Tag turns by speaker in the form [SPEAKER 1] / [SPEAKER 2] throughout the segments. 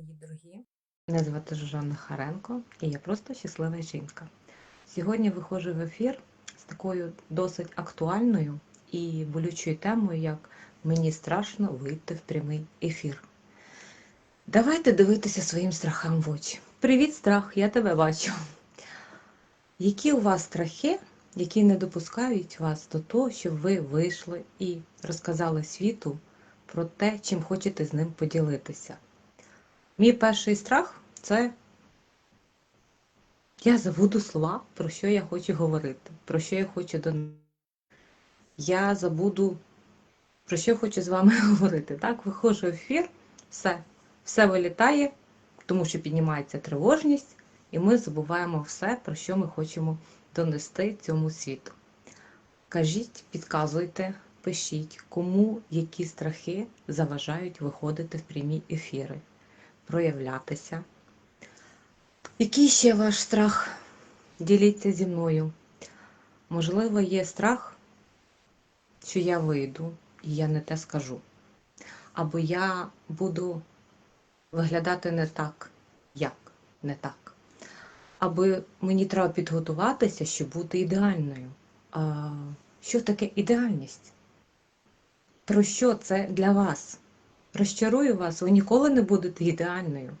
[SPEAKER 1] мої дорогі. Мене звати Жужанна Харенко і я просто щаслива жінка. Сьогодні виходжу в ефір з такою досить актуальною і болючою темою, як мені страшно вийти в прямий ефір. Давайте дивитися своїм страхам в очі. Привіт, страх! Я тебе бачу. Які у вас страхи, які не допускають вас до того, щоб ви вийшли і розказали світу про те, чим хочете з ним поділитися? Мій перший страх це я забуду слова, про що я хочу говорити, про що я хочу до Я забуду, про що я хочу з вами говорити. Так, виходжу в ефір, все, все вилітає, тому що піднімається тривожність, і ми забуваємо все, про що ми хочемо донести цьому світу. Кажіть, підказуйте, пишіть, кому які страхи заважають виходити в прямі ефіри проявлятися. Який ще ваш страх? Діліться зі мною. Можливо, є страх, що я вийду і я не те скажу. Або я буду виглядати не так, як не так. Або мені треба підготуватися, щоб бути ідеальною. А Що таке ідеальність? Про що це для вас? Розчарую вас, ви ніколи не будете ідеальною,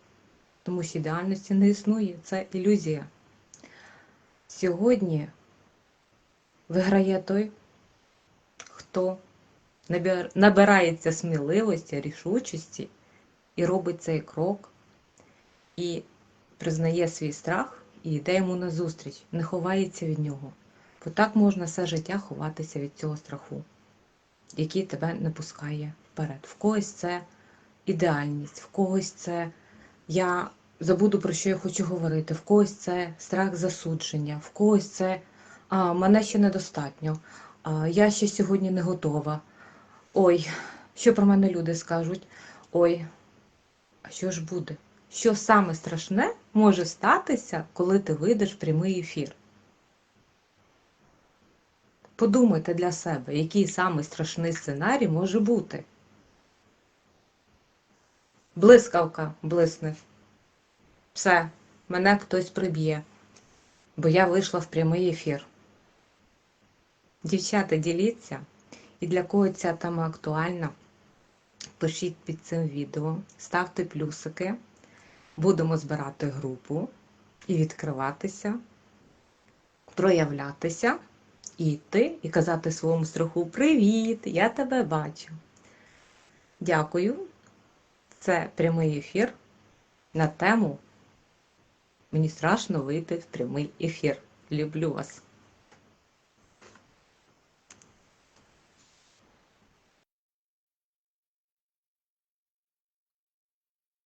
[SPEAKER 1] тому що ідеальності не існує, це ілюзія. Сьогодні виграє той, хто набирається сміливості, рішучості і робить цей крок, і признає свій страх і йде йому назустріч, не ховається від нього. Бо так можна все життя ховатися від цього страху, який тебе не пускає вперед. В когось це ідеальність, в когось це я забуду, про що я хочу говорити, в когось це страх засудження, в когось це а, мене ще недостатньо, а, я ще сьогодні не готова. Ой, що про мене люди скажуть? Ой, а що ж буде? Що саме страшне може статися, коли ти вийдеш в прямий ефір? Подумайте для себе, який самий страшний сценарій може бути. Блискавка блисне. Все, мене хтось приб'є, бо я вийшла в прямий ефір. Дівчата, діліться, і для кого ця тема актуальна, пишіть під цим відео, ставте плюсики, будемо збирати групу і відкриватися, проявлятися, і йти, і казати своєму страху Привіт! Я тебе бачу. Дякую. Це прямий ефір на тему Мені страшно вийти в прямий ефір. Люблю вас!